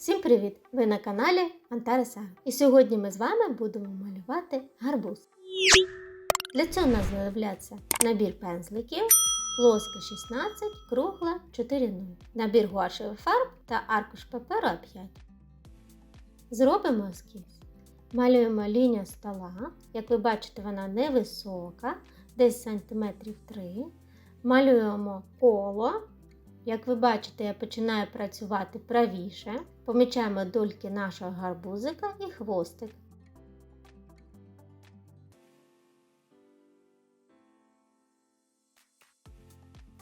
Всім привіт! Ви на каналі Антареса. І сьогодні ми з вами будемо малювати гарбуз. Для цього у нас знадобляться набір пензликів, плоска 16, кругла 4,0, набір гуашевих фарб та аркуш паперу А5. Зробимо ескіз. Малюємо лінію стола. Як ви бачите, вона невисока, десь сантиметрів 3. Малюємо коло. Як ви бачите, я починаю працювати правіше. Помічаємо дольки нашого гарбузика і хвостик.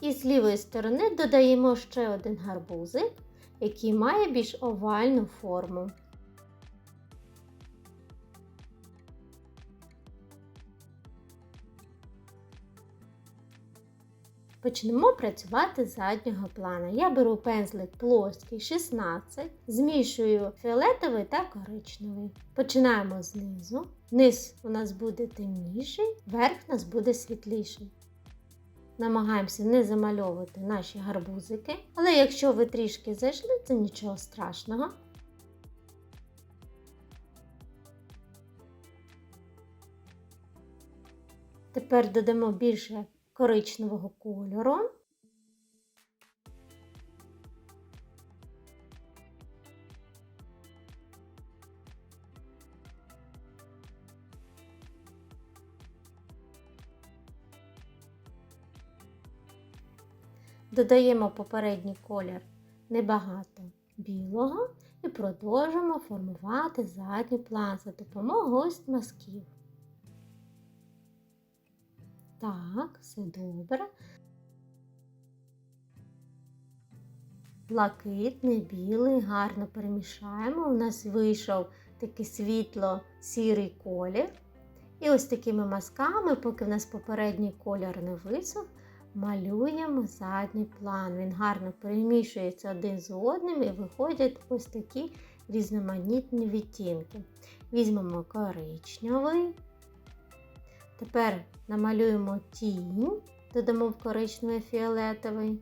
І з лівої сторони додаємо ще один гарбузик, який має більш овальну форму. Почнемо працювати з заднього плану. Я беру пензлик плоский 16, змішую фіолетовий та коричневий. Починаємо знизу. Низ у нас буде темніший, верх у нас буде світліший. Намагаємося не замальовувати наші гарбузики, але якщо ви трішки зайшли, це нічого страшного. Тепер додамо більше коричневого кольору. Додаємо попередній колір небагато білого і продовжуємо формувати задній план за допомогою ось мазків. Так, все добре. Блакитний, білий, гарно перемішаємо. У нас вийшов такий світло-сірий колір. І ось такими мазками, поки в нас попередній колір не висох, малюємо задній план. Він гарно перемішується один з одним і виходять ось такі різноманітні відтінки. Візьмемо коричневий. Тепер намалюємо тінь, додамо в коричневий фіолетовий.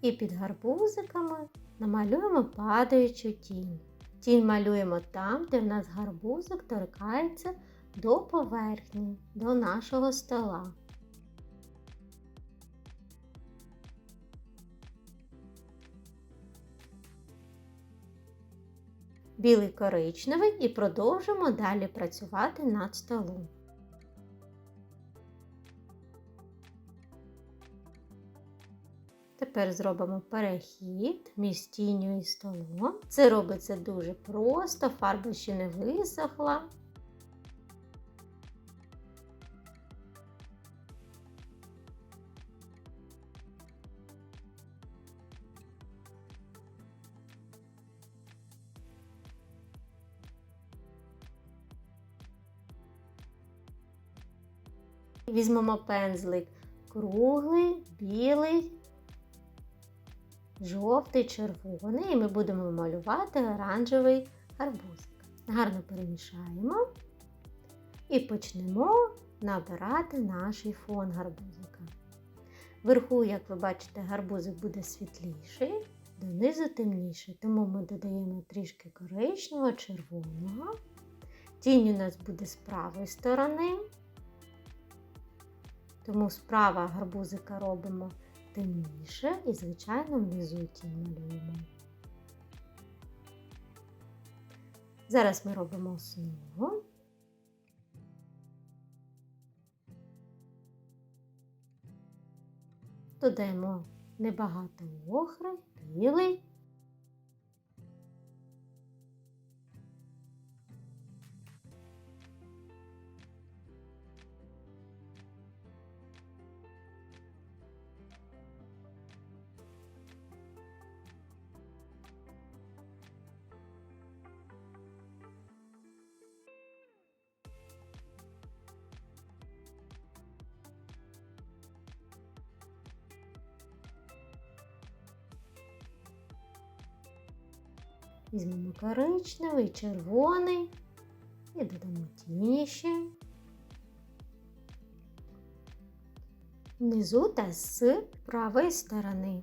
І під гарбузиками намалюємо падаючу тінь. Тінь малюємо там, де в нас гарбузик торкається до поверхні, до нашого стола. Білий коричневий і продовжимо далі працювати над столом. Тепер зробимо перехід між тінню і столом. Це робиться дуже просто, фарба ще не висохла. Візьмемо пензлик круглий, білий, жовтий, червоний, і ми будемо малювати оранжевий гарбузик. Гарно перемішаємо і почнемо набирати наш фон гарбузика. Вверху, як ви бачите, гарбузик буде світліший, донизу темніший, тому ми додаємо трішки коричневого, червоного. Тінь у нас буде з правої сторони. Тому справа гарбузика робимо темніше і, звичайно, внизу тінь малюємо. Зараз ми робимо основу. Додаємо небагато охри, білий. Візьмемо коричневий, червоний і додамо тіні ще. Внизу та з правої сторони.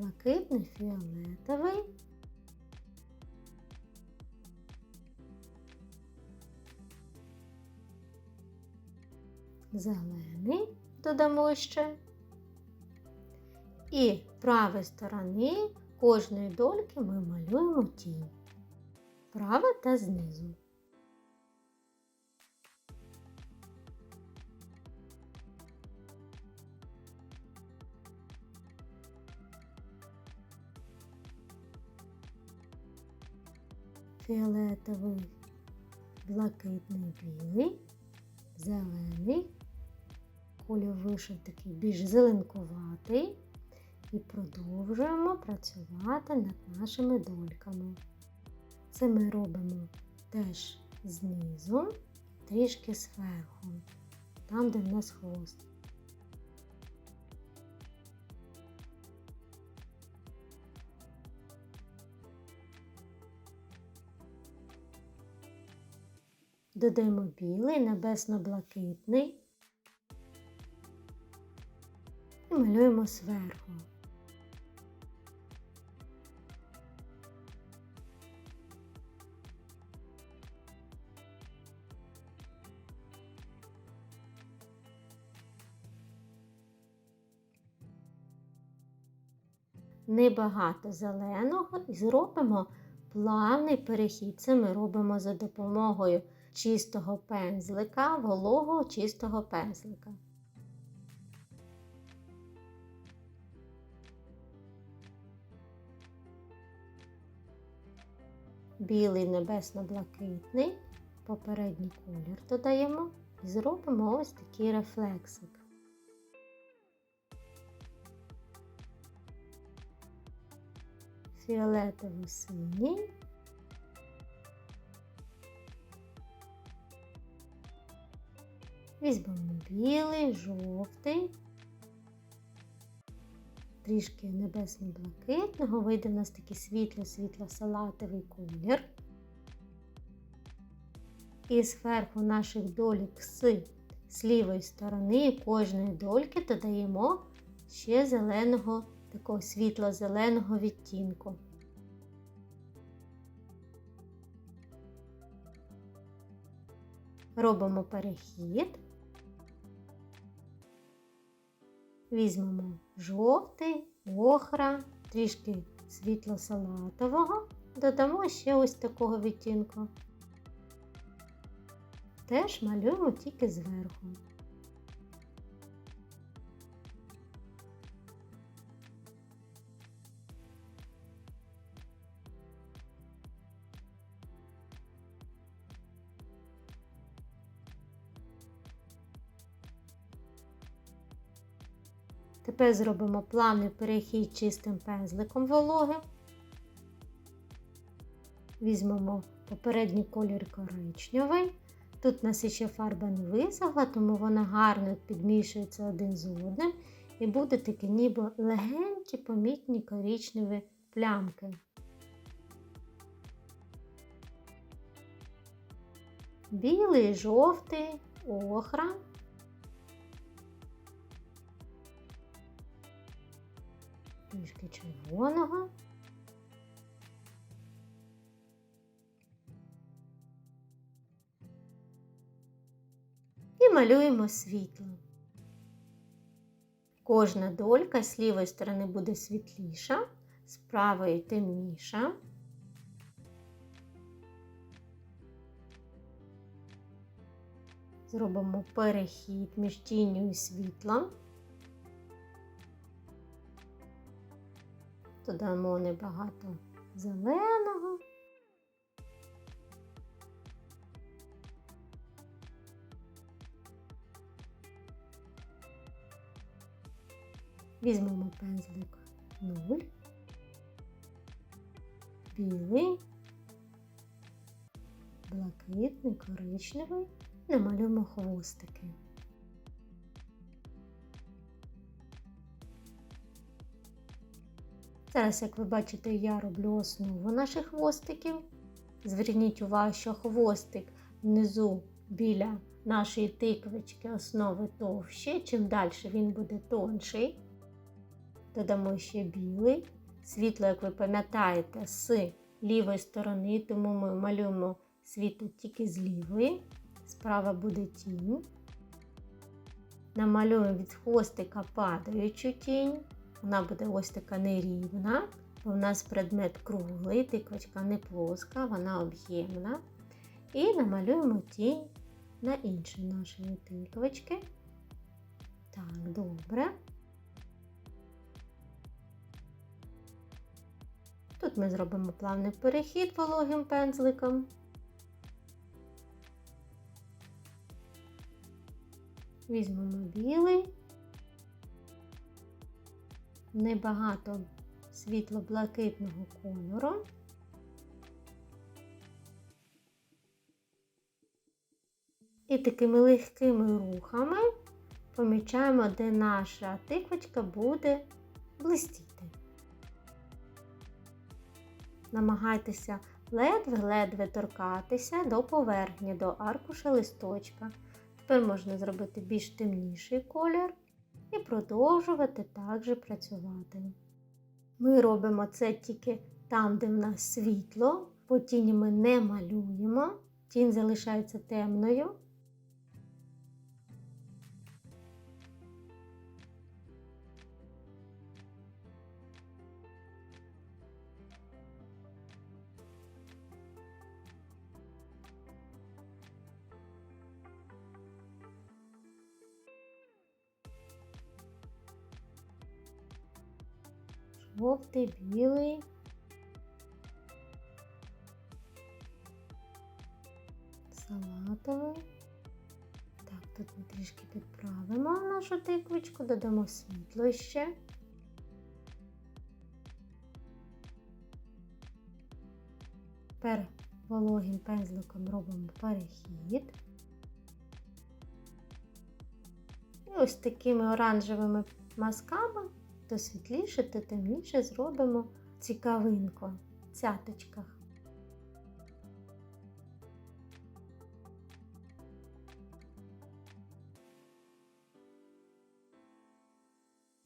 блакитний, фіолетовий. Зелений додамо ще. І правої сторони кожної дольки ми малюємо тінь. Права та знизу. Фіолетовий, блакитний білий, зелений. Колір вийшов такий більш зеленкуватий. І продовжуємо працювати над нашими дольками. Це ми робимо теж знизу, трішки зверху, там, де в нас хвост. Додаємо білий, небесно-блакитний і малюємо зверху. Небагато зеленого і зробимо плавний перехід. Це ми робимо за допомогою чистого пензлика, вологого чистого пензлика. білий небесно-блакитний, попередній колір додаємо і зробимо ось такий рефлексик. Фіолетовий синій. Візьмемо білий, жовтий трішки небесно-блакитного, вийде в нас такий світло-світло-салатовий колір. І зверху наших долік з, з лівої сторони кожної дольки додаємо ще зеленого, такого світло-зеленого відтінку. Робимо перехід. Візьмемо жовтий, охра, трішки світло-салатового, додамо ще ось такого відтінку. Теж малюємо тільки зверху. Тепер зробимо плавний перехід чистим пензликом вологим. Візьмемо попередній колір коричневий. Тут у нас ще фарба не висохла, тому вона гарно підмішується один з одним і буде такі ніби легенькі помітні коричневі плямки. Білий, жовтий, охра. Трішки червоного. І малюємо світло. Кожна долька з лівої сторони буде світліша, з правої темніша. Зробимо перехід між тінню і світлом. Додамо небагато зеленого. Візьмемо пензлик 0, білий, блакитний, коричневий, намалюємо хвостики. Зараз, як ви бачите, я роблю основу наших хвостиків. Зверніть увагу, що хвостик внизу біля нашої тиквички основи товщі. Чим далі він буде тонший. Додамо ще білий. світло, як ви пам'ятаєте, з лівої сторони, тому ми малюємо світло тільки з лівої. Справа буде тінь. Намалюємо від хвостика падаючу тінь. Вона буде ось така нерівна. Бо в нас предмет круглий, тиквочка не плоска, вона об'ємна. І намалюємо тінь на інші нашої тиквочки. Так, добре. Тут ми зробимо плавний перехід вологим пензликом. Візьмемо білий, небагато світло-блакитного кольору. І такими легкими рухами помічаємо, де наша тиквочка буде блистіти. Намагайтеся ледве-ледве торкатися до поверхні, до аркуша листочка. Тепер можна зробити більш темніший колір і продовжувати так же працювати. Ми робимо це тільки там, де в нас світло, по тіні ми не малюємо, тінь залишається темною. Жовтий, білий. Салатовий. Так, тут ми трішки підправимо нашу тиквочку, додамо світло ще. Тепер вологим пензликом робимо перехід. І ось такими оранжевими мазками то світліше, то темніше зробимо цікавинку в цяточках.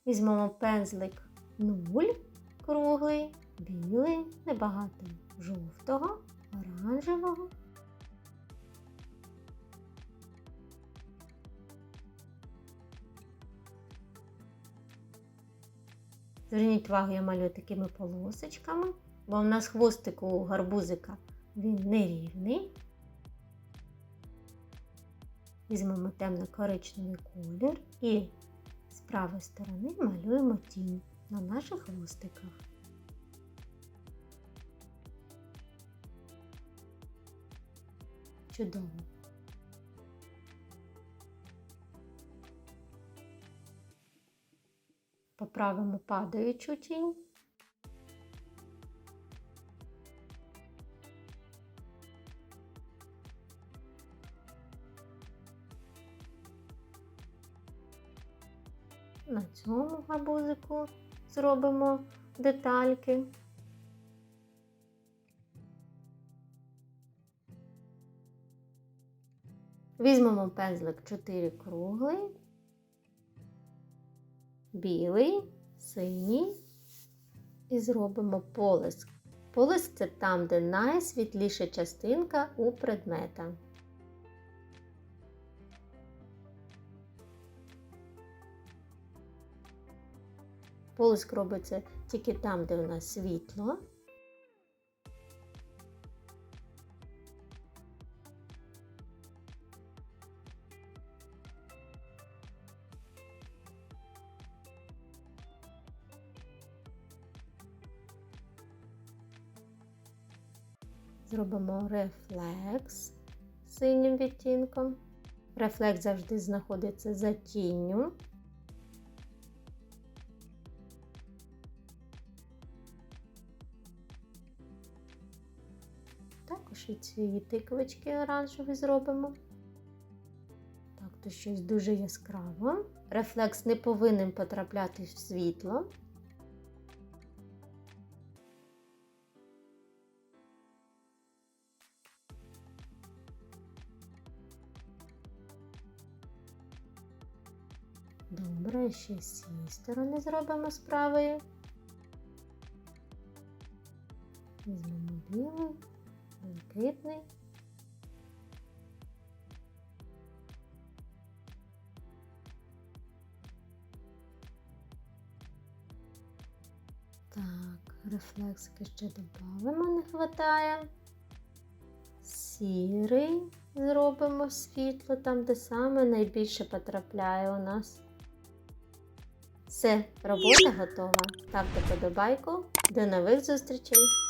Візьмемо пензлик 0, круглий, білий, небагато жовтого, оранжевого. Зверніть увагу, я малюю такими полосочками, бо в нас хвостик у гарбузика він нерівний. Візьмемо темно-коричневий колір і з правої сторони малюємо тінь на наших хвостиках. Чудово! Поправимо падаючу тінь. На цьому гарбузику зробимо детальки. Візьмемо пензлик 4 круглий білий, синій і зробимо полиск. Полиск це там, де найсвітліша частинка у предмета. Полиск робиться тільки там, де у нас світло. Зробимо рефлекс синім відтінком. Рефлекс завжди знаходиться за тінню. Також і ці тиквочки оранжеві зробимо. Так, то щось дуже яскраво. Рефлекс не повинен потрапляти в світло. Добре, ще з цієї сторони зробимо з правої. Візьмемо білий, блакитний. Так, рефлексики ще додамо, не вистачає. Сірий зробимо світло там, де саме найбільше потрапляє у нас. Все, робота готова. Ставте подобайку. До нових зустрічей!